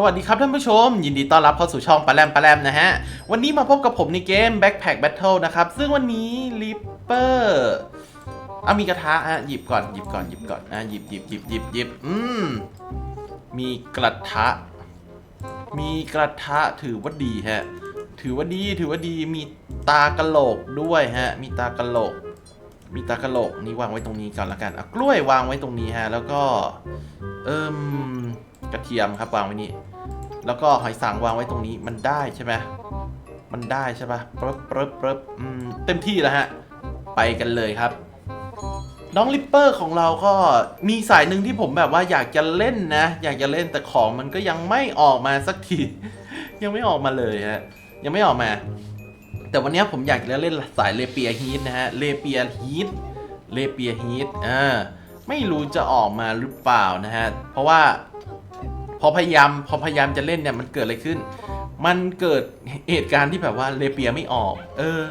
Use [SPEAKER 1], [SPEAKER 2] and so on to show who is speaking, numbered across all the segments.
[SPEAKER 1] สวัสดีครับท่านผู้ชม ยินดีต้อนรับเข้าสู่ช่องปลาแรมปลาแรมนะฮะ วันนี้มาพบกับผมในเกม Backpack Battle นะครับ ซึ่งวันนี้ลิปเปอร์เอามีกระทะฮะหยิบก่อนหยิบก่อนหยิบก่อนอะหยิบหยิบหยิบหยิบหยิบอืมมีกระทะ มีกระทะถือว่าดีฮะ ถือว่าดีถือว่าดีมีตากระโหลกด้วยฮะ มีตากระโหลก มีตากระโหลกนี่วางไว้ตรงนี้ก่อนละกันอะกล้วยวางไว้ตรงนี้ฮะ แล้วก็เอิ่ม กระเทียมครับวางไว้นี่แล้วก็หอยสังวางไว้ตรงนี้มันได้ใช่ไหมมันได้ใช่ปะปึ๊บปึ๊บปึ๊บเต็มที่แล้วฮะ ไปกันเลยครับ น้องลิปเปอร์ของเราก็มีสายหนึ่งที่ผมแบบว่าอยากจะเล่นนะ อยากจะเล่นแต่ของมันก็ยังไม่ออกมาสักที ยังไม่ออกมาเลยฮะ ยังไม่ออกมา แต่วันนี้ผมอยากจะเล่นสายเลเปียฮีทนะฮะ เลเปียฮีท เลเปียฮีท อ่า ไม่รู้จะออกมาหรือเปล่านะฮะ เพราะว่า พอพยายามพอพยายามจะเล่นเนี่ยมันเกิดอะไรขึ้น มันเกิดเหตุการณ์ที่แบบว่าเลเปียไม่ออก เออ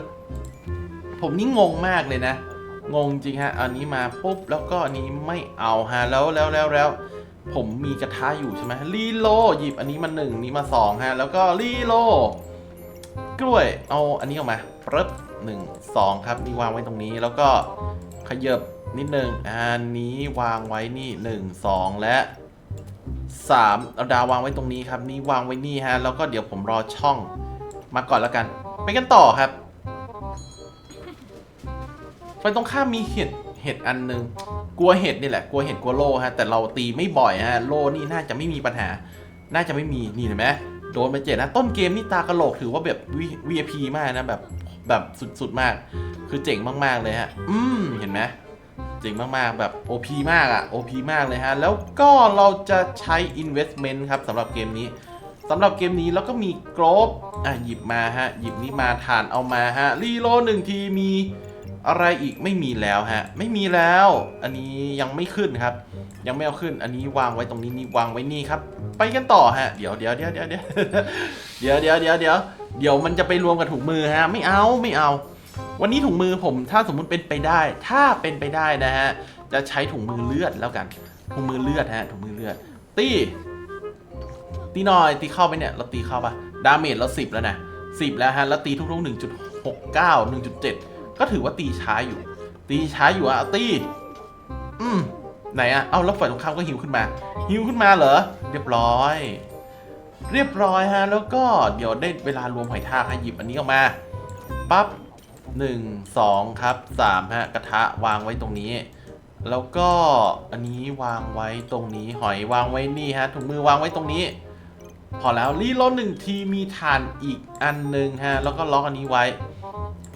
[SPEAKER 1] ผมนี่งงมากเลยนะ งงจริงฮะ อันนี้มาปุ๊บแล้วก็อันนี้ไม่เอาฮะแล้วแล้วแล้วแล้วผมมีกระทะอยู่ใช่ไหมรีโลหยิบอันนี้มาหนึ่งนี้มาสองฮะแล้วก็รีโลกล้วยเอาอันนี้ออกมาปึ๊บหนึ่งสองครับนี่วางไว้ตรงนี้แล้วก็ขยับนิดนึงอันนี้วางไว้นี่หนึ่งสองและ สามเอาดาววางไว้ตรงนี้ครับ นี่วางไว้นี่ฮะ แล้วก็เดี๋ยวผมรอช่องมาก่อนแล้วกัน ไปกันต่อครับไฟตรงข้ามมีเห็ด เห็ดอันหนึง กลัวเห็ดนี่แหละ กลัวเห็ดกลัวโล่ฮะ แต่เราตีไม่บ่อยฮะ โล่นี่น่าจะไม่มีปัญหา น่าจะไม่มี นี่เห็นไหมโดนไปเจ็ดนะ ต้นเกมนี่ตากระโหลกถือว่าแบบ V- VIP มากนะแบบ แบบสุดๆมาก คือเจ๋งมากๆเลยฮะ อืม เห็นไหม เจ๋งมากๆ แบบ OP มากอะ OP มากเลยฮะ แล้วก็เราจะใช้ investment ครับสำหรับเกมนี้สำหรับเกมนี้แล้วก็มีกรอบอะหยิบมาฮะ หยิบนี้มาฐานเอามาฮะ รีโลหนึ่งทีมีอะไรอีกไม่มีแล้วฮะ ไม่มีแล้ว อันนี้ยังไม่ขึ้นครับ ยังไม่เอาขึ้น อันนี้วางไว้ตรงนี้นี่วางไว้นี่ครับ ไปกันต่อฮะ เดี๋ยวเดี๋ยวเดี๋ยวเดี๋ยวเดี๋ยวเดี๋ยวเดี๋ยวเดี๋ยวเดี๋ยวเดี๋ยวมันจะไปรวมกับถุงมือฮะ ไม่เอาไม่เอา วันนี้ถุงมือผมถ้าสมมุติเป็นไปได้ ถ้าเป็นไปได้นะฮะ จะใช้ถุงมือเลือดแล้วกัน ถุงมือเลือดฮะ ถุงมือเลือด ตี ตีหน่อย ตีเข้าไปเนี่ย เราตีเข้าปะดาเมจเราสิบแล้วนะสิบแล้วฮะ แล้วตีทุกๆหนึ่งจุดหกเก้าหนึ่งจุดเจ็ดก็ถือว่าตีช้าอยู่ ตีช้าอยู่อะตี อืมไหนอะเอาแล้วฝ่ายตรงข้ามก็หิวขึ้นมา หิวขึ้นมาเหรอ เรียบร้อย เรียบร้อยฮะ แล้วก็เดี๋ยวได้เวลารวมหอยทากให้หยิบอันนี้ออกมา ปั๊บ หนึ่งสองครับสามฮะกระทะวางไว้ตรงนี้ แล้วก็อันนี้วางไว้ตรงนี้หอยวางไว้นี่ฮะถุงมือวางไว้ตรงนี้ พอแล้วรีโหลดหนึ่งทีมีฐานอีกอันหนึ่งฮะแล้วก็ล็อกอันนี้ไว้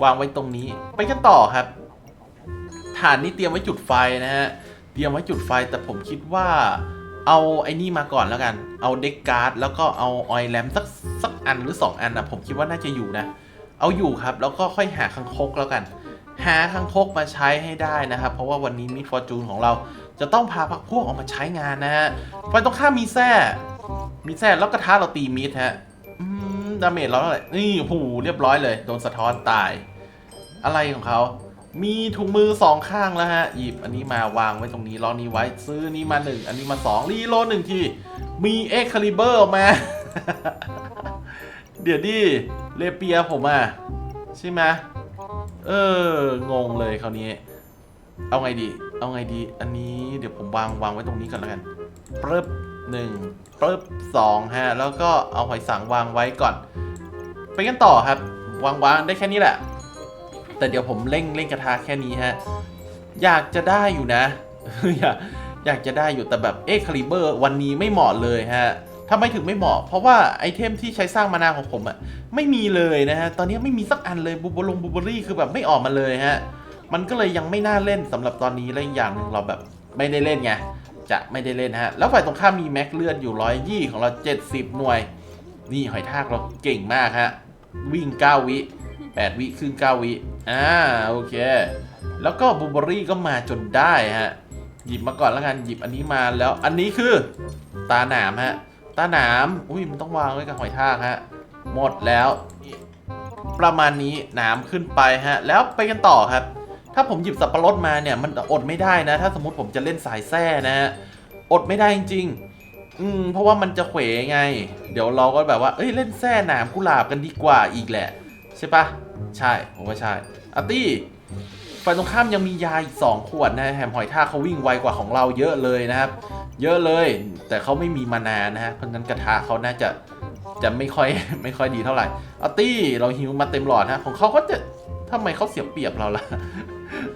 [SPEAKER 1] วางไว้ตรงนี้ ไปกันต่อครับฐานนี้เตรียมไว้จุดไฟนะฮะเตรียมไว้จุดไฟแต่ผมคิดว่าเอาไอ้นี่มาก่อนแล้วกัน เอาเด็กการ์ดแล้วก็เอาออยแลมสักสักอันหรือสองอันนะผมคิดว่าน่าจะอยู่นะ เอาอยู่ครับ แล้วก็ค่อยหาคังคกแล้วกัน หาคังคกมาใช้ให้ได้นะครับ เพราะว่าวันนี้มิดฟอร์จูนของเราจะต้องพาพักพวกออกมาใช้งานนะฮะไฟตรงข้ามีแส้มีแส้แล้วกระทะเราตีมิดฮะอืมดาเมจเราเท่าไหร่นี่โอ้โหเรียบร้อยเลย โดนสะท้อนตาย อะไรของเขา มีถุงมือสองข้างแล้วฮะ หยิบอันนี้มาวางไว้ตรงนี้รอนี้ไว้ ซื้อนี้มาหนึ่ง อันนี้มาสองรีโลหนึ่งที มีเอ็กคาลิเบอร์ออกมา เดี๋ยวดิเลเปียผมอะใช่ไหมเอองงเลยคราวนี้ เอาไงดี เอาไงดี อันนี้เดี๋ยวผมวางวางไว้ตรงนี้ก่อนแล้วกันปึ๊บหนึ่งปึ๊บสองฮะ แล้วก็เอาหอยสังวางไว้ก่อน ไปกันต่อครับ วางวางได้แค่นี้แหละ แต่เดี๋ยวผมเร่งเร่งกระทะแค่นี้ฮะ อยากจะได้อยู่นะ อยากอยากจะได้อยู่แต่แบบเอ็กคาลิเบอร์วันนี้ไม่เหมาะเลยฮะ ทำไมถึงไม่เหมาะ เพราะว่าไอเทมที่ใช้สร้างมานาของผมอะไม่มีเลยนะฮะ ตอนนี้ไม่มีสักอันเลยบูบลงบูเบอรี่คือแบบไม่ออกมาเลยฮะ มันก็เลยยังไม่น่าเล่นสำหรับตอนนี้และอีกอย่างหนึ่งเราแบบไม่ได้เล่นไง จะไม่ได้เล่นฮะ แล้วฝ่ายตรงข้ามมีแม็กเลือดอยู่ร้อยยี่ของเรา 70 หน่วย นี่หอยทากเราเก่งมากฮะ วิ่ง 9 วิ 8 วิครึ่ง9วิอ่าโอเค แล้วก็บูเบอรี่ก็มาจนได้ฮะ หยิบมาก่อนแล้วกันหยิบอันนี้มาแล้ว อันนี้คือตาหนามฮะ ตาหนาม อุ้ยมันต้องวางไว้กับหอยทากฮะ หมดแล้ว ประมาณนี้หนามขึ้นไปฮะ แล้วไปกันต่อครับ ถ้าผมหยิบสับปะรดมาเนี่ย มันอดไม่ได้นะ ถ้าสมมติผมจะเล่นสายแส้นะฮะ อดไม่ได้จริงๆ อืม เพราะว่ามันจะเขวไง เดี๋ยวเราก็แบบว่า เอ้ย เล่นแซ่หนามกุหลาบกันดีกว่าอีกแหละ ใช่ปะ ใช่ ผมว่าใช่อาตี้ ฝ่ายตรงข้ามยังมียาอีกสองขวดนะแฮมหอยทากเขาวิ่งไวกว่าของเราเยอะเลยนะครับ เยอะเลย แต่เขาไม่มีมานานนะฮะ เพราะฉะนั้นกระทะเขาน่าจะจะไม่ค่อยไม่ค่อยดีเท่าไหร่อาตี้เราฮิวมาเต็มหลอดฮะของเขาก็จะทำไมเขาเสียเปรียบเราล่ะ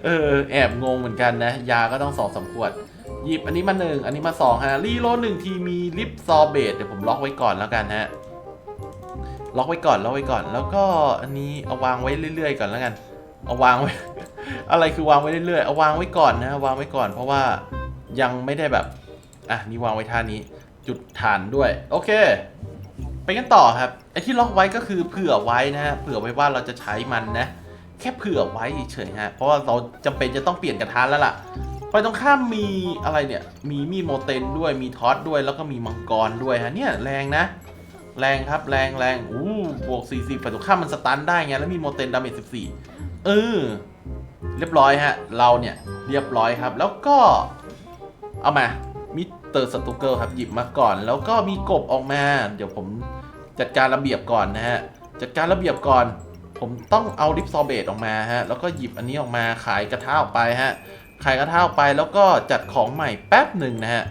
[SPEAKER 1] เออแอบงงเหมือนกันนะ ยาก็ต้องสองสามขวดหยิบอันนี้มาหนึ่งอันนี้มาสองฮะรีโลหนึ่งทีมีลิฟซอเบตเดี๋ยวผมล็อกไว้ก่อนแล้วกันฮะล็อกไว้ก่อนล็อกไว้ก่อน แล้วก็อันนี้เอาวางไว้เรื่อย ๆ ก่อนแล้วกัน เอาวางไว้ อะไรคือวางไว้เรื่อยๆเอาวางไว้ก่อนนะวางไว้ก่อนเพราะว่ายังไม่ได้แบบอะนี่วางไว้ท่านี้ จุดฐานด้วย โอเค ไปกันต่อครับไอ้ที่ล็อกไว้ก็คือเผื่อไว้นะฮะเผื่อไว้ว่าเราจะใช้มันนะแค่เผื่อไว้เฉยฮะเพราะว่าเราจำเป็นจะต้องเปลี่ยนกระทะแล้วล่ะไปตรงข้ามมีอะไรเนี่ย มีมีโมเตนด้วยมีทอสด้วยแล้วก็มีมังกรด้วยฮะเนี่ยแรงนะ แรงครับแรงแรงอู้บวก40ไปตรงข้ามมันสตันได้ไงแล้วมีโมเตนดาเมจ14 เออ เรียบร้อยฮะ เราเนี่ยเรียบร้อยครับ แล้วก็เอามามิสเตอร์สตูเกิลครับหยิบมาก่อน แล้วก็มีกบออกมา เดี๋ยวผมจัดการระเบียบก่อนนะฮะ จัดการระเบียบก่อน ผมต้องเอาลิปซอเบตออกมาฮะ แล้วก็หยิบอันนี้ออกมาขายกระทะออกไปฮะ ขายกระทะออกไปแล้วก็จัดของใหม่แป๊บหนึ่งนะฮะ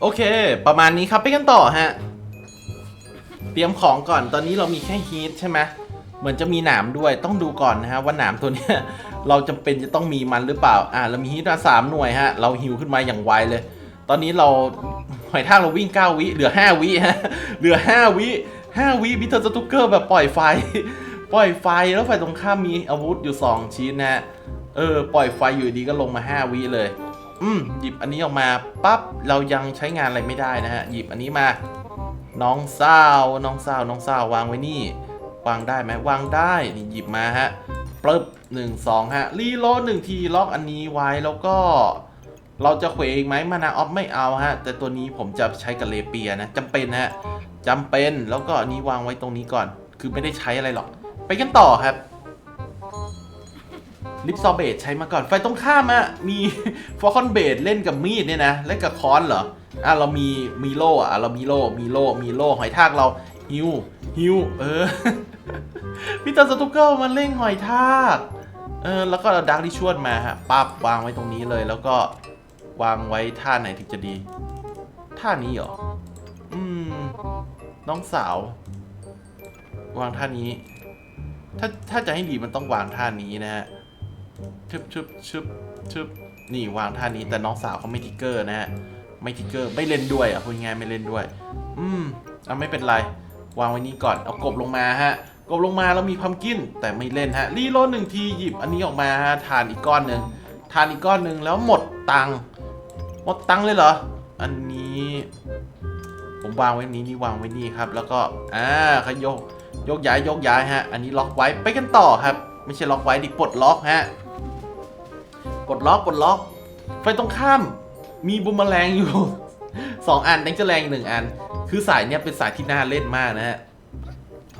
[SPEAKER 1] โอเค ประมาณนี้ครับไปกันต่อฮะ เตรียมของก่อน ตอนนี้เรามีแค่ฮีทใช่ไหม เหมือนจะมีหนามด้วยต้องดูก่อนนะฮะว่าหนามตัวเนี้ยเราจำเป็นจะต้องมีมันหรือเปล่า อ่าเรามีฮีทมาสามหน่วยฮะ เราฮิวขึ้นมาอย่างไวเลย ตอนนี้เราหอยทากเราวิ่ง 9 วิ เหลือ 5 วิฮะ เหลือ 5 วิ 5 วิมิเตอร์สตุกเกอร์แบบปล่อยไฟ ปล่อยไฟแล้วไฟตรงข้ามมีอาวุธอยู่ 2 ชิ้นนะฮะ เออ ปล่อยไฟอยู่ดีก็ลงมา 5 วิเลย อืม หยิบอันนี้ออกมาปั๊บ เรายังใช้งานอะไรไม่ได้นะฮะ หยิบอันนี้มา น้องสาวน้องสาวน้องสาววางไว้นี่ วางได้ไหมวางได้นี่หยิบมาฮะปึ๊บหนึ่งสองฮะรีโหลดหนึ่งทีล็อกอันนี้ไว้แล้วก็ เราจะเขวเอีกไหมมานาออฟไม่เอาฮะ แต่ตัวนี้ผมจะใช้กับเลเปียนะจำเป็นฮะจำเป็นแล้วก็อันนี้วางไว้ตรงนี้ก่อน คือไม่ได้ใช้อะไรหรอก ไปกันต่อครับลิปซอเบตใช้มาก่อนไฟตรงข้ามอะมีฟอร์คอนเบดเล่นกับมีดเนี่ยนะเล่นกับค้อนเหรออะเรามีมีโล่อะเรามีโล่มีโล่มีโล่หอยทากเราฮิวฮิวเออ พี่ตาสตุกเกิลมันเล่งหอยทากเออแล้วก็เอาดาร์กที่ชวดมาฮะปั๊บวางไว้ตรงนี้เลย แล้วก็วางไว้ท่าไหนถึงจะดี ท่านี้เหรอ อืม น้องสาว วางท่านี้ ถ้าถ้าจะให้ดีมันต้องวางท่านี้นะฮะชึบชึบชึบชึบนี่วางท่านี้แต่น้องสาวเขาไม่ทิกเกอร์นะฮะไม่ทิกเกอร์ไม่เล่นด้วยอะพูดง่ายไม่เล่นด้วย อืมอะไม่เป็นไร วางไว้นี่ก่อนเอากบลงมาฮะ กบลงมาแล้วมีพัมกินแต่ไม่เล่นฮะรีโหลดหนึ่งทีหยิบอันนี้ออกมาฮะทานอีกก้อนหนึ่งทานอีกก้อนหนึ่งแล้วหมดตังหมดตังเลยเหรอ อันนี้ ผมวางไว้นี้นี่วางไว้นี่ครับ แล้วก็อ่าขยกยกย้ายยกย้ายฮะ อันนี้ล็อกไว้ไปกันต่อครับ ไม่ใช่ล็อกไว้ดิปลดล็อกฮะกดล็อกกดล็อกไฟตรงข้ามมีบูมเมอแรงอยู่สองอันแดงจะแรงอีกหนึ่งอัน คือสายเนี้ยเป็นสายที่น่าเล่นมากนะฮะ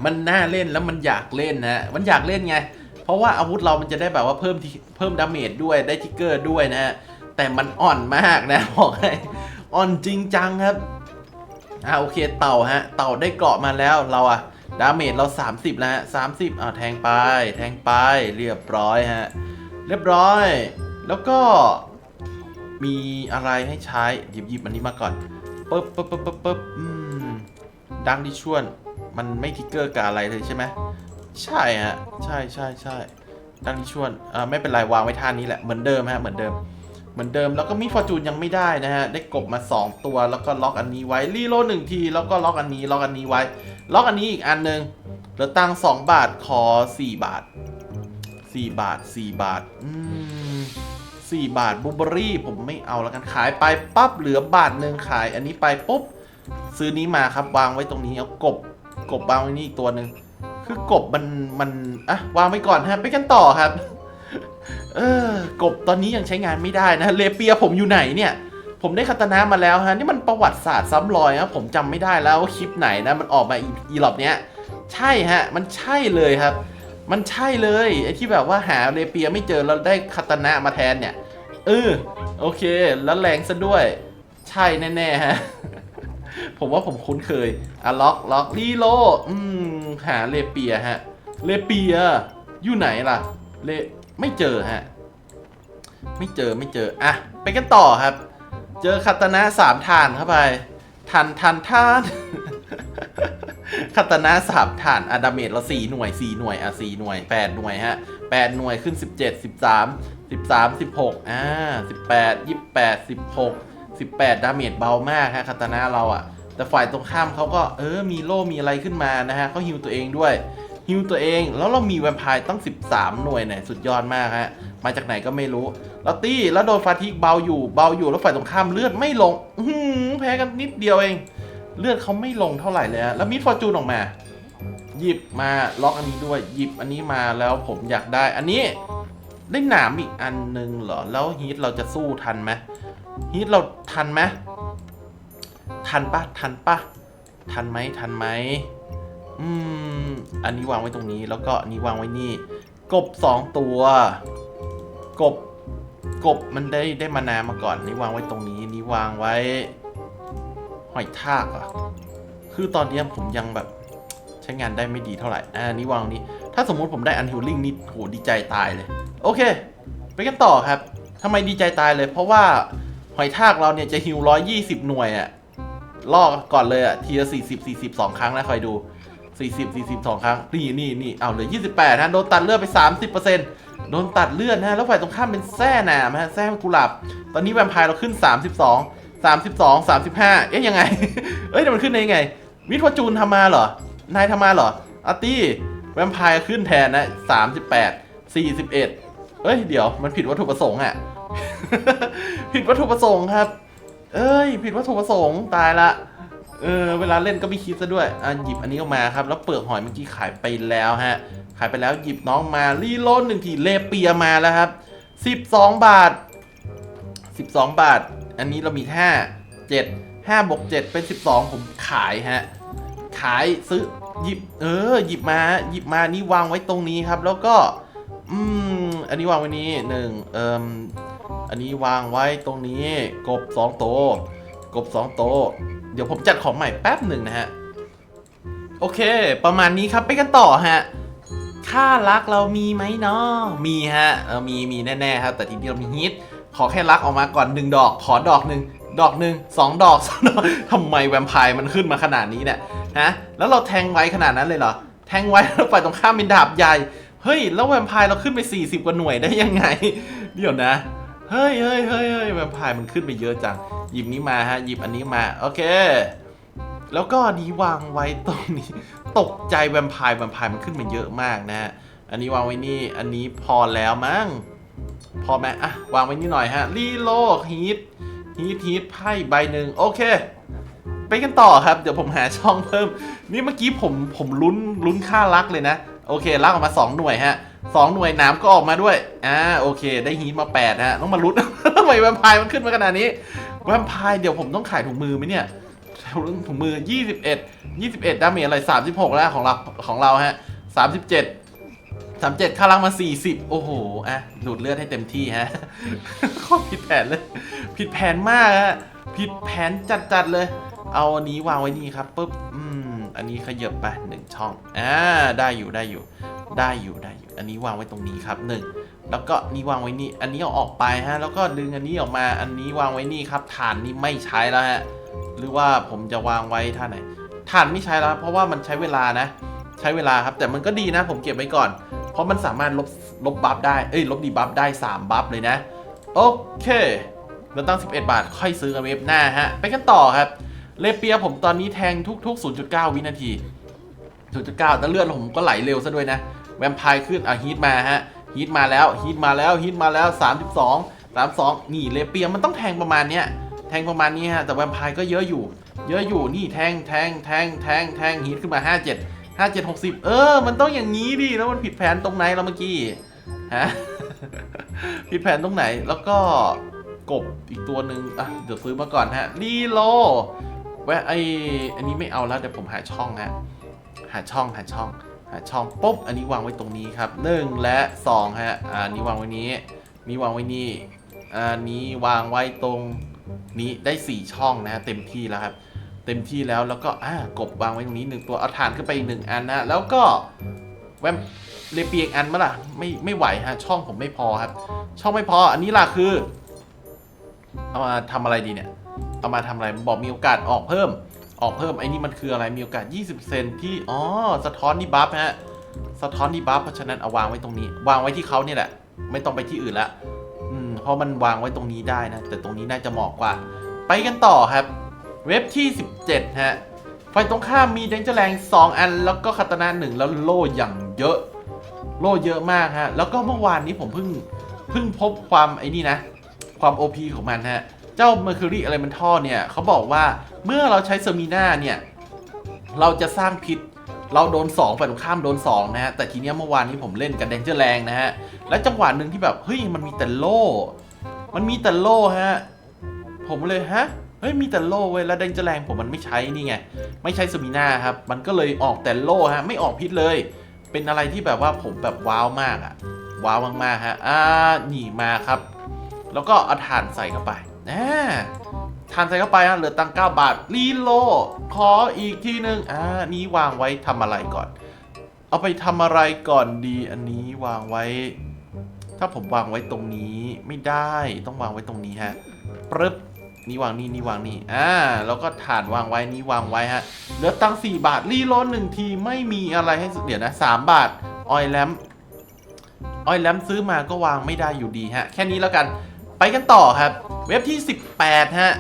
[SPEAKER 1] มันน่าเล่นแล้วมันอยากเล่นนะฮะมันอยากเล่นไง เพราะว่าอาวุธเรามันจะได้แบบว่าเพิ่มเพิ่มดาเมจด้วยได้ทิกเกอร์ด้วยนะฮะแต่มันอ่อนมากนะบอกให้อ่อนจริงจังครับอ่าโอเคเต่าฮะ เต่าได้เกาะมาแล้วเราอะดาเมจเรา 30 แล้วฮะ30อ่าแทงไป แทงไปเรียบร้อยฮะ เรียบร้อย แล้วก็มีอะไรให้ใช้หยิบหยิบอันนี้มาก่อนปึ๊บปึ๊บปึ๊บปึ๊บปึ๊บอืมดังดิชวน มันไม่ทิกเกอร์กับอะไรเลยใช่ไหมใช่ฮะใช่ใช่ใช่ดังดิชวนอ่าไม่เป็นไรวางไว้ท่านี้แหละเหมือนเดิมฮะเหมือนเดิม เหมือนเดิมแล้วก็มีฟอร์จูนยังไม่ได้นะฮะได้กบมา 2 ตัวแล้วก็ล็อกอันนี้ไว้รีโหลหนึ่งทีแล้วก็ล็อกอันนี้ล็อกอันนี้ไว้ ล็อกอันนี้อีกอันหนึ่งเหลือตังสองบาทขอ 4 บาท 4 บาท 4 บาทอืม4บาทบูเบอรี่ผมไม่เอาแล้วกันขายไปปั๊บเหลือบาทหนึ่งขาย อันนี้ไปปุ๊บซื้อนี้มาครับวางไว้ตรงนี้เอากบ กบวางไว้นี่อีกตัวหนึ่งคือกบมันมันอะวางไว้ก่อนฮะไปกันต่อครับ เออกบตอนนี้ยังใช้งานไม่ได้นะเลเปียผมอยู่ไหนเนี่ย ผมได้คาตานะมาแล้วฮะนี่มันประวัติศาสตร์ซ้ำรอยนะผมจำไม่ได้แล้วว่าคลิปไหนนะมันออกมาอีอีหลอบเนี้ยใช่ฮะ มันใช่เลยครับ มันใช่เลยไอ้ที่แบบว่าหาเลเปียไม่เจอแล้วได้คาตานะมาแทนเนี่ยเออโอเค แล้วแรงซะด้วย ใช่แน่ๆฮะ ผมว่าผมคุ้นเคยอะล็อกล็อกรีโลอืมหาเลเปียฮะ เลเปีย อยู่ไหนล่ะ เลไม่เจอฮะ ไม่เจอไม่เจอ อะ ไปกันต่อครับ เจอคาตานะสามฐานเข้าไปทันทันท่านคาตานะสามฐานอะดาเมจเราสี่หน่วยสี่หน่วยอะสี่หน่วยแปดหน่วยฮะแปดหน่วยขึ้นสิบเจ็ดสิบสามสิบสามสิบหกอ่าสิบแปดยี่สิบแปดสิบหก สิบแปดดาเมจเบามากฮะคาตานะเราอะ แต่ฝ่ายตรงข้ามเขาก็เออมีโล่มีอะไรขึ้นมานะฮะเขาฮิวตัวเองด้วยฮิวตัวเองแล้วเรามีแวมไพร์ตั้ง 13 หน่วยเนี่ยสุดยอดมากฮะมาจากไหนก็ไม่รู้แล้วตี้แล้วโดนฟาทิกเบาอยู่เบาอยู่แล้วฝ่ายตรงข้ามเลือดไม่ลงอื้อหือแพ้กันนิดเดียวเอง เลือดเขาไม่ลงเท่าไหร่เลยฮะแล้วมิดฟอร์จูนออกมา หยิบมาล็อกอันนี้ด้วยหยิบอันนี้มาแล้วผมอยากได้ อันนี้ได้หนามอีกอันหนึงเหรอแล้วฮีทเราจะสู้ทันไหม ฮีทเราทันไหมทันปะทันปะทันไหมทันไหมอืม อันนี้วางไว้ตรงนี้แล้วก็อันนี้วางไว้นี่ กบสองตัว กบ กบมันได้ได้มานามาก่อนนี่วางไว้ตรงนี้นี่วางไว้ หอยทากอะคือตอนนี้ผมยังแบบใช้งานได้ไม่ดีเท่าไหร่อ่านี่วางนี้ ถ้าสมมุติผมได้อันฮิลลิ่งนี่โหดีใจตายเลย โอเค ไปกันต่อครับทำไมดีใจตายเลย เพราะว่า หอยทากเราเนี่ยจะฮิลร้อยยี่สิบหน่วยอะล่อก่อนเลยอะทีละสี่สิบสี่สิบสองครั้งนะคอยดู40 40 2ครั้ง นี่นี่นี่เอาเหลือ28ฮะ โดนตัดเลือดไป30%โดนตัดเลือดนะแล้วฝ่ายตรงข้ามเป็นแส้หนามฮะ แส้กุหลาบ ตอนนี้แวมไพร์เราขึ้น32 32 35เอ๊ะยังไง เอ้ยแต่มันขึ้นได้ยังไง วิทวจูนทำมาเหรอ นายทำมาเหรออาร์ตี้แวมไพร์ขึ้นแทนนะ38 41เอ้ยเดี๋ยวมันผิดวัตถุประสงค์อะ ผิดวัตถุประสงค์ครับ เอ้ย ผิดวัตถุประสงค์ตายละ เออ เวลาเล่นก็ไม่คิดซะด้วย อะหยิบอันนี้ออกมาครับ แล้วเปลือกหอยเมื่อกี้ขายไปแล้วฮะ ขายไปแล้วหยิบน้องมารีโลดหนึ่งทีเลเปียมาแล้วครับ12บาท12บาท อันนี้เรามีแค่7 5บวก7เป็น12ผมขายฮะ ขายซื้อหยิบ เออ หยิบมา หยิบมานี่วางไว้ตรงนี้ครับ แล้วก็ อืม อันนี้วางไว้นี้หนึ่งเอ่มอันนี้วางไว้ตรงนี้ กบสองโตกบสองโตเดี๋ยวผมจัดของใหม่แป๊บหนึ่งนะฮะ โอเค ประมาณนี้ครับไปกันต่อฮะค่ารักเรามีไหมเนาะมีฮะเออมีมีแน่ๆครับ แต่ทีนี้เรามีฮิตขอแค่รักออกมาก่อนหนึ่งดอก ขอดอกหนึ่งดอกหนึ่งสองดอกสองดอกทำไมแวมไพร์มันขึ้นมาขนาดนี้เนี่ยฮะแล้วเราแทงไว้ขนาดนั้นเลยเหรอแทงไว้แล้วฝ่ายตรงข้ามเป็นดาบใหญ่ เฮ้ย แล้วแวมไพร์เราขึ้นไป 40 กว่าหน่วยได้ยังไง เดี๋ยวนะ เฮ้ยเฮ้ยเฮ้ยเฮ้ยแวมไพร์มันขึ้นไปเยอะจัง หยิบนี้มาฮะ หยิบอันนี้มา โอเค แล้วก็อันนี้วางไว้ตรงนี้ ตกใจแวมไพร์แวมไพร์มันขึ้นมาเยอะมากนะฮะ อันนี้วางไว้นี่ อันนี้พอแล้วมั้ง พอไหมอะ วางไว้นี่หน่อยฮะ รีโลฮีทฮีทฮีทไพ่ใบหนึ่งโอเคไปกันต่อครับ เดี๋ยวผมหาช่องเพิ่ม นี่เมื่อกี้ผมผมลุ้นลุ้นค่ารักเลยนะ โอเครักออกมา 2 หน่วยฮะสองหน่วยน้ำก็ออกมาด้วย อ่า โอเค ได้ฮีทมา8ฮะ ต้องมาลุ้นทำไมแวมไพร์มันขึ้นมาขนาดนี้ แวมไพร์เดี๋ยวผมต้องขายถุงมือไหมเนี่ย ถุงมือ 21 21ดาเมจอะไร 36 แล้วของเราของเราฮะ 37 37ค่ารักมา 40 โอ้โห อะ ดูดเลือดให้เต็มที่ฮะข้อผิดแผนเลย ผิดแผนมากฮะ ผิดแผนจัดๆเลย เอาอันนี้วางไว้นี่ครับปุ๊บ อืม อันนี้ขยับไปหนึ่งช่องอ่าได้อยู่ได้อยู่ ได้อยู่ได้อยู่ อันนี้วางไว้ตรงนี้ครับหนึ่งแล้วก็นี่วางไว้นี่ อันนี้เอาออกไปฮะ แล้วก็ดึงอันนี้ออกมา อันนี้วางไว้นี่ครับ ฐานนี้ไม่ใช้แล้วฮะ หรือว่าผมจะวางไว้ท่าไหน ฐานไม่ใช้แล้ว เพราะว่ามันใช้เวลานะ ใช้เวลาครับ แต่มันก็ดีนะ ผมเก็บไว้ก่อน เพราะมันสามารถลบ ลบบัฟได้ เอ้ย ลบดีบัฟได้ 3 บัฟเลยนะ โอเคเราตั้ง 11 บาท ค่อยซื้อกันเว็บหน้าฮะ ไปกันต่อครับ เลเปียผมตอนนี้แทงทุก ๆ 0.9 วินาที 0.9แต่เลือดผมก็ไหลเร็วซะด้วยนะ แวมไพร์ขึ้นอะฮีทมาฮะฮีทมาแล้วฮีทมาแล้วฮีทมาแล้ว 32 32 นี่เลเปียมันต้องแทงประมาณเนี้ยแทงประมาณนี้ฮะแต่แวมไพร์ก็เยอะอยู่ เยอะอยู่นี่แทงแทงแทงแทงแทงฮีทขึ้นมา 57 57 60 เออ มันต้องอย่างนี้ดิแล้วมันผิดแผนตรงไหนแล้วเมื่อกี้ฮะผิดแผนตรงไหนแล้วก็กบอีกตัวหนึ่งอะเดี๋ยวซื้อมาก่อนฮะรีโล แวะไออันนี้ไม่เอาแล้วเดี๋ยวผมหาช่องฮะหาช่องหาช่อง หาช่องปุ๊บอันนี้วางไว้ตรงนี้ครับหนึ่งและสองฮะอ่าอันนี้วางไว้นี้นี่วางไว้นี่อันนี้วางไว้ตรงนี้ได้สี่ช่องนะฮะเต็มที่แล้วครับเต็มที่แล้วแล้วก็อ่ากบวางไว้ตรงนี้หนึ่งตัวเอาฐานขึ้นไปอีกหนึ่งอันนะแล้วก็แวมเลเปียอีกอันมั้ล่ะไม่ไม่ไหวฮะช่องผมไม่พอครับ ช่องไม่พออันนี้ล่ะคือเอามาทำอะไรดีเนี่ย เอามาทำอะไรบอกมีโอกาสออกเพิ่ม ออกเพิ่มไอ้นี่มันคืออะไรมีโอกาส 20เซนที่อ๋อสะท้อนดีบัฟฮะสะท้อนดีบัฟเพราะฉะนั้นเอาวางไว้ตรงนี้ วางไว้ที่เขาเนี่ยแหละ ไม่ต้องไปที่อื่นละอืมเพราะมันวางไว้ตรงนี้ได้นะ แต่ตรงนี้น่าจะเหมาะกว่า ไปกันต่อครับ เว็บที่ 17ฮะไฟตรงข้ามมีเดนเจอร์แรง2อัน แล้วก็คาตานาหนึ่งแล้วโล่อย่างเยอะ โล่เยอะมากฮะ แล้วก็เมื่อวานนี้ผมเพิ่งเพิ่งพบความไอ้นี่นะ ความ OP ของมันฮะ เจ้า Mercury Elemental เนี่ยเขาบอกว่าเมื่อเราใช้เซอร์มิน่าเนี่ยเราจะสร้างพิษเราโดน2ฝ่ายตรงข้ามโดน 2 นะฮะ แต่ทีเนี้ยเมื่อวานนี้ผมเล่นกับเดนเจอร์แรงนะฮะ และจังหวะหนึ่งที่แบบ เฮ้ย มันมีแต่โล่ มันมีแต่โล่ฮะ ผมเลยฮะ เฮ้ย มีแต่โล่เว้ย แล้วเดนเจอร์แรงผมมันไม่ใช้นี่ไง ไม่ใช้เซอร์มิน่าครับ มันก็เลยออกแต่โล่ฮะ ไม่ออกพิษเลย เป็นอะไรที่แบบว่าผมแบบว้าวมากอะว้าวมากๆฮะ อ่าหนีมาครับ แล้วก็เอาถ่านใส่เข้าไป นะถ่านใส่เข้าไปฮะเหลือตังค์9บาทรีโลขออีกทีหนึ่งอ่านี้วางไว้ทำอะไรก่อน เอาไปทำอะไรก่อนดี อันนี้วางไว้ ถ้าผมวางไว้ตรงนี้ไม่ได้ต้องวางไว้ตรงนี้ฮะปึ๊บนี่วางนี่นี่วางนี่อ่าแล้วก็ฐานวางไว้นี่วางไว้ฮะเหลือตังสี่บาทรีโลหนึ่งทีไม่มีอะไรให้สุดเดี๋ยวนะสามบาทออยแลมออยแลมซื้อมาก็วางไม่ได้อยู่ดีฮะ แค่นี้แล้วกัน ไปกันต่อครับ เว็บที่ 18 ฮะ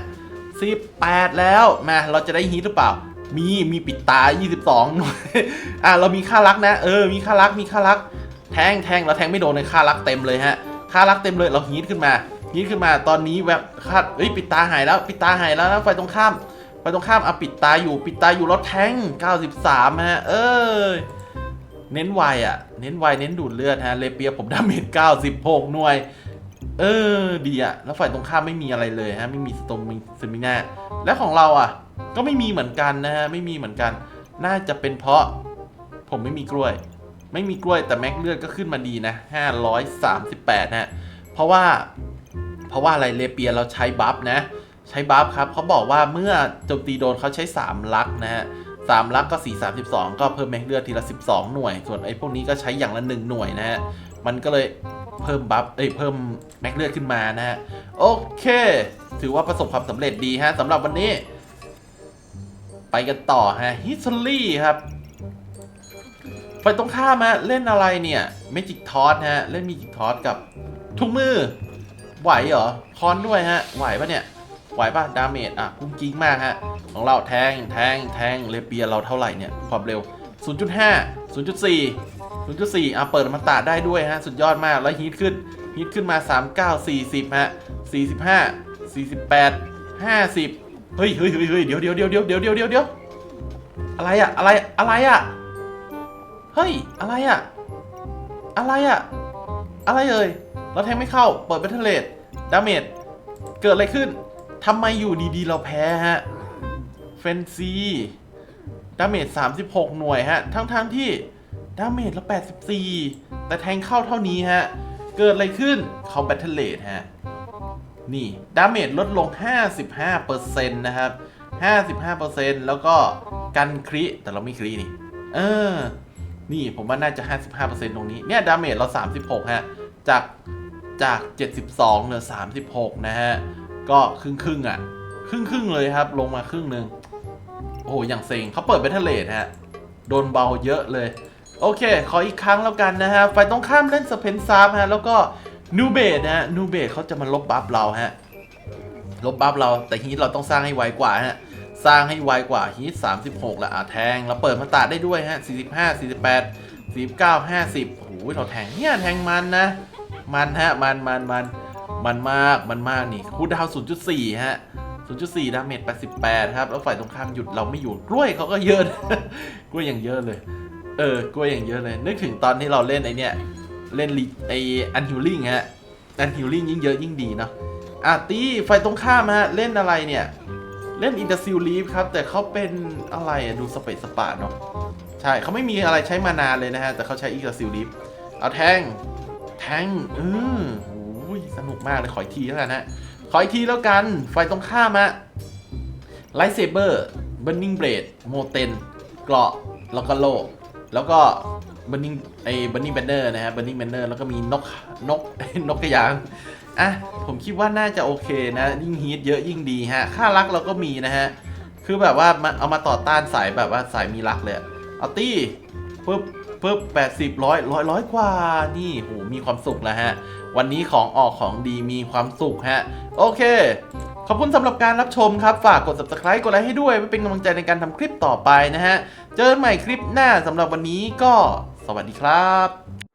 [SPEAKER 1] 18 แล้วมาเราจะได้ฮีทหรือเปล่า มีมีปิดตา 22หน่วยอะเรามีค่ารักนะ เออ มีค่ารักมีค่ารัก แทงแทงเราแทงไม่โดนเลยค่ารักเต็มเลยฮะ ค่ารักเต็มเลยเราฮีทขึ้นมาฮีทขึ้นมาตอนนี้แบบคาดเฮ้ยปิดตาหายแล้วปิดตาหายแล้วนะไฟตรงข้ามไฟตรงข้ามอะปิดตาอยู่ปิดตาอยู่รถแทง93ฮะ เออเน้นไวอะ เน้นไวเน้นดูดเลือดฮะเลเปียผมดาเมจ96หน่วย เออดีอะแล้วฝ่ายตรงข้ามไม่มีอะไรเลยฮะไม่มีสตอมมีซมิน่าและของเราอะก็ไม่มีเหมือนกันนะฮะไม่มีเหมือนกัน น่าจะเป็นเพราะ ผมไม่มีกล้วย ไม่มีกล้วยแต่แม็กเลือดก็ขึ้นมาดีนะ538ฮะเพราะว่า เพราะว่าอะไรเลเปียเราใช้บัฟนะ ใช้บัฟครับเขาบอกว่าเมื่อโจมตีโดนเขาใช้ 3 ลักนะฮะสามลักก็ 4 32 ก็เพิ่มแม็กเลือดทีละ 12 หน่วย ส่วนไอ้พวกนี้ก็ใช้อย่างละ 1 หน่วยนะฮะ มันก็เลยเพิ่มบัฟเอ้ยเพิ่มแม็กเลือดขึ้นมานะฮะ โอเค ถือว่าประสบความสำเร็จดีฮะสำหรับวันนี้ ไปกันต่อฮะฮิสตอรี่ครับไปตรงข้ามฮะเล่นอะไรเนี่ยเมจิกทอสฮะ เล่นเมจิกทอสกับทุกมือ ไหวเหรอคอนด้วยฮะ ไหวปะเนี่ย ไหวปะดาเมจอะพุ่งกิ้งมากฮะ ของเราแทงแทงแทงเลเปียเราเท่าไหร่เนี่ยความเร็ว 0.5 0.4 0.4อะเปิดมาตาได้ด้วยฮะ สุดยอดมาก แล้วฮีทขึ้นฮีทขึ้นมา 39 40 ฮะ 45 48 50เฮ้ยเฮ้ยเฮ้ยเฮ้ยเดี๋ยวเดี๋ยวเดี๋ยวเดี๋ยวเดี๋ยวเดี๋ยวเดี๋ยวเดี๋ยวอะไรอะอะไรอะไรอะเฮ้ย อะไรอะอะไรอะอะไรเอ่ยเราแทงไม่เข้า เปิดเบทเทเลตดาเมจ เกิดอะไรขึ้นทำไมอยู่ดีๆ เราแพ้ฮะ เฟนซี ดาเมจ36 หน่วยฮะ ทั้งๆที่ดาเมจละ 84 แต่แทงเข้าเท่านี้ฮะ เกิดอะไรขึ้นเขาแบทเทเลตฮะ นี่ดาเมจลดลง 55%นะครับ 55%แล้วก็กันคริแต่เราไม่ครินี่ เออ นี่ผมว่าน่าจะ 55%ตรงนี้ เนี่ยดาเมจเรา 36 ฮะ จากจาก 72เหลือ36 นะฮะ ก็ครึ่งครึ่งอะ ครึ่งครึ่งเลยครับ ลงมาครึ่งหนึ่ง โอ้โหอย่างเซ็งเขาเปิดเบทเทเลตฮะ โดนเบาเยอะเลย โอเค ขออีกครั้งแล้วกันนะฮะ ฝ่ายตรงข้ามเล่นสเปนซาร์ฮะ แล้วก็นูเบดนะฮะนูเบดเขาจะมาลบบัฟเราฮะ ลบบัฟเรา แต่ฮีทเราต้องสร้างให้ไวกว่าฮะ สร้างให้ไวกว่าฮีท36แล้วอะแทง เราเปิดมาตาได้ด้วยฮะ45 48 49 50โอ้โหเราแทงเนี่ยแทงมันนะ มันฮะ มันมันมันมันมาก มันมากนี่คูดาวน์0.4ฮะ 0.4ดาเมจ88 ครับ แล้วฝ่ายตรงข้ามหยุดเราไม่อยู่กล้วยเขาก็เยอะนะกล้วยอย่างเยอะเลย เออกล้วยอย่างเยอะเลย นึกถึงตอนที่เราเล่นไอเนี่ย เล่นไออันฮิลลิ่งฮะ อันฮิลลิ่งยิ่งเยอะยิ่งดีเนาะอะตีฝ่ายตรงข้ามฮะ เล่นอะไรเนี่ย เล่นอินเตอร์ซิลลีฟครับ แต่เขาเป็นอะไรดูสเปซสปาเนาะ ใช่เขาไม่มีอะไรใช้มานานเลยนะฮะ แต่เขาใช้อินเตอร์ซิลลีฟเอาแทง แทงเออโอ้ยสนุกมากเลยขออีกทีแล้วกันฮะ ขออีกทีแล้วกันไฟตรงข้ามอะไลท์เซเบอร์ Burning Blade โมเตนเกราะแล้วก็โลแล้วก็ Burning ไอ้ Burning Banner นะฮะ Burning Banner แล้วก็มีนกนกนกกระยางอะผมคิดว่าน่าจะโอเคนะ ยิ่งฮีทเยอะยิ่งดีฮะ ค่ารักเราก็มีนะฮะ คือแบบว่ามาเอามาต่อต้านสายแบบว่าสายมีรักเลยเอาตี้ ปึ๊บปึ๊บแปดสิบร้อยร้อยร้อยกว่านี่โหมีความสุขแล้วฮะ วันนี้ของออกของดีมีความสุขฮะ โอเค ขอบคุณสำหรับการรับชมครับ ฝากกด subscribe กดไลค์ให้ด้วยไว้เป็นกำลังใจในการทำคลิปต่อไปนะฮะ เจอกันใหม่คลิปหน้าสำหรับวันนี้ก็สวัสดีครับ